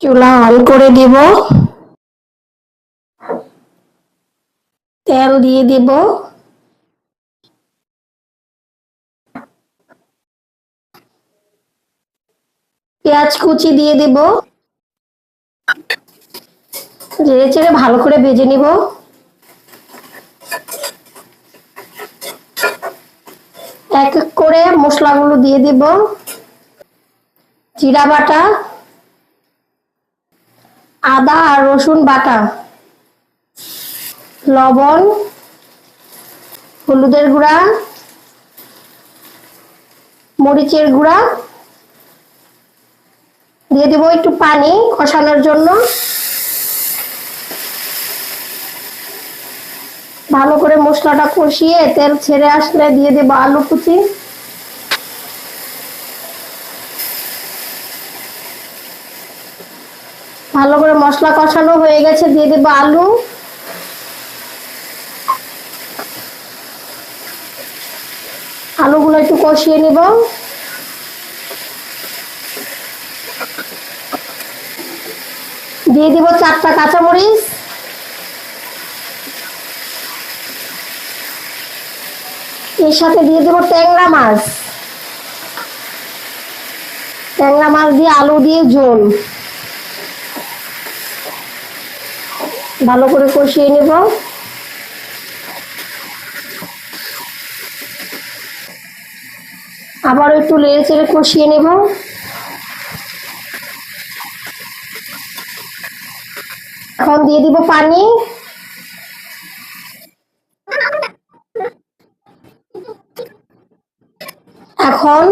চুলা অন করে দিব। তেল দিয়ে দিব। পেঁয়াজ কুচি দিয়ে দিব। নেড়ে চেড়ে ভালো করে ভেজে নিব। এক এক করে মশলাগুলো দিয়ে দিব। জিরা বাটা আদা আর রসুন বাটা। লবণ, হলুদের গুঁড়া, মরিচের গুঁড়া। দিয়ে দেবো একটু পানি কষানোর জন্য। ভালো করে মশলাটা কষিয়ে তেল ছেড়ে আসলে দিয়ে দেবো আলু কুচি ভালো করে মশলা কষানো হয়ে গেছে, দিয়ে দেবো আলু। আলুগুলো একটু কষিয়ে নিব। দিয়ে দিব চারটা কাঁচামরিচ। এর সাথে দিয়ে দেবো ট্যাংরা মাছ। ট্যাংরা মাছ দিয়ে আলু দিয়ে ঝোল। ভালো করে কষিয়ে নেব। আবার একটু লেড়ে চেড়ে কষিয়ে নেব। এখন দিয়ে দিব পানি। এখন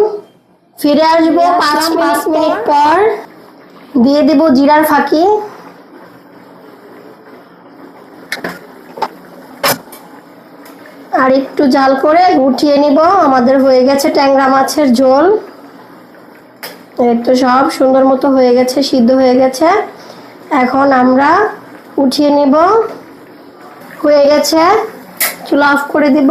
ফিরে আসব পাঁচ পাঁচ মিনিট পর। দিয়ে দেব জিরার ফাঁকি। আর একটু জাল করে উঠিয়ে নিব। আমাদের হয়ে গেছে ট্যাংরা মাছের ঝোল। এর তো সব সুন্দর মতো হয়ে গেছে, সিদ্ধ হয়ে গেছে। এখন আমরা উঠিয়ে নিব। হয়ে গেছে। চুলা অফ করে দিব।